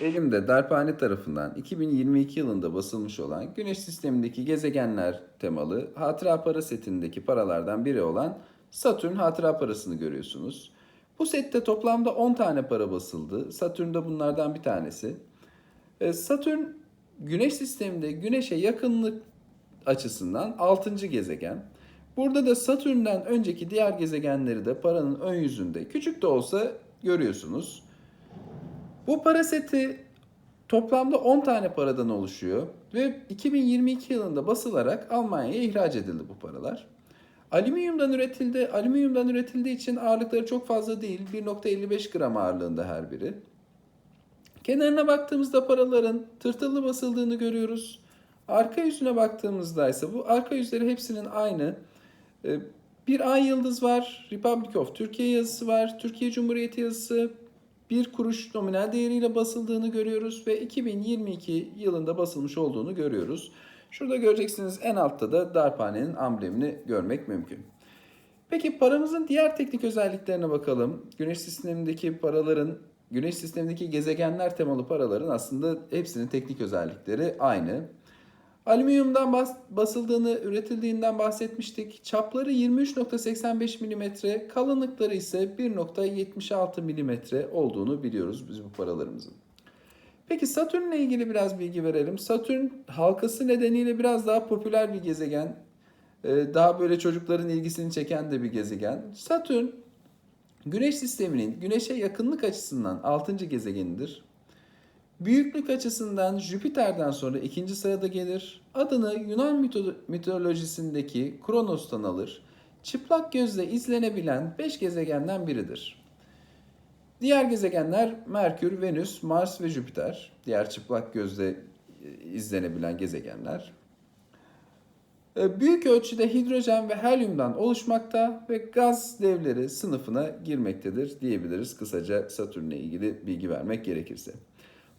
Elimde Darphane tarafından 2022 yılında basılmış olan Güneş sistemindeki gezegenler temalı hatıra para setindeki paralardan biri olan Satürn hatıra parasını görüyorsunuz. Bu sette toplamda 10 tane para basıldı. Satürn de bunlardan bir tanesi. E, Satürn Güneş sisteminde Güneş'e yakınlık açısından 6. gezegen. Burada da Satürn'den önceki diğer gezegenleri de paranın ön yüzünde küçük de olsa görüyorsunuz. Bu para seti toplamda 10 tane paradan oluşuyor ve 2022 yılında basılarak Almanya'ya ihraç edildi bu paralar. Alüminyumdan üretildi. Alüminyumdan üretildiği için ağırlıkları çok fazla değil. 1.55 gram ağırlığında her biri. Kenarına baktığımızda paraların tırtıllı basıldığını görüyoruz. Arka yüzüne baktığımızda ise bu arka yüzleri hepsinin aynı. Ee, Bir ay yıldız var, Republic of Türkiye yazısı var, Türkiye Cumhuriyeti yazısı, bir kuruş nominal değeriyle basıldığını görüyoruz ve 2022 yılında basılmış olduğunu görüyoruz. Şurada göreceksiniz en altta da darphanenin amblemini görmek mümkün. Peki paramızın diğer teknik özelliklerine bakalım. Güneş sistemindeki paraların, Güneş sistemindeki gezegenler temalı paraların aslında hepsinin teknik özellikleri aynı. Alüminyumdan bas- basıldığını, üretildiğinden bahsetmiştik. Çapları 23.85 mm, kalınlıkları ise 1.76 mm olduğunu biliyoruz biz bu paralarımızın. Peki Satürn'le ilgili biraz bilgi verelim. Satürn halkası nedeniyle biraz daha popüler bir gezegen. Ee, Daha böyle çocukların ilgisini çeken de bir gezegen. Satürn Güneş sisteminin Güneş'e yakınlık açısından 6. gezegenidir. Büyüklük açısından Jüpiter'den sonra ikinci sırada gelir. Adını Yunan mito- mitolojisindeki Kronos'tan alır. Çıplak gözle izlenebilen 5 gezegenden biridir. Diğer gezegenler Merkür, Venüs, Mars ve Jüpiter. Diğer çıplak gözle e, izlenebilen gezegenler. E, Büyük ölçüde hidrojen ve helyumdan oluşmakta ve gaz devleri sınıfına girmektedir diyebiliriz kısaca Satürn'le ilgili bilgi vermek gerekirse.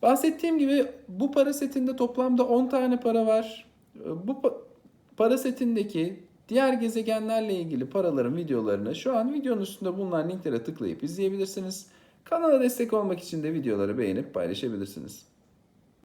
Bahsettiğim gibi bu para setinde toplamda 10 tane para var. E, Bu pa- para setindeki diğer gezegenlerle ilgili paraların videolarını şu an videonun üstünde bulunan linklere tıklayıp izleyebilirsiniz. Kanala destek olmak için de videoları beğenip paylaşabilirsiniz.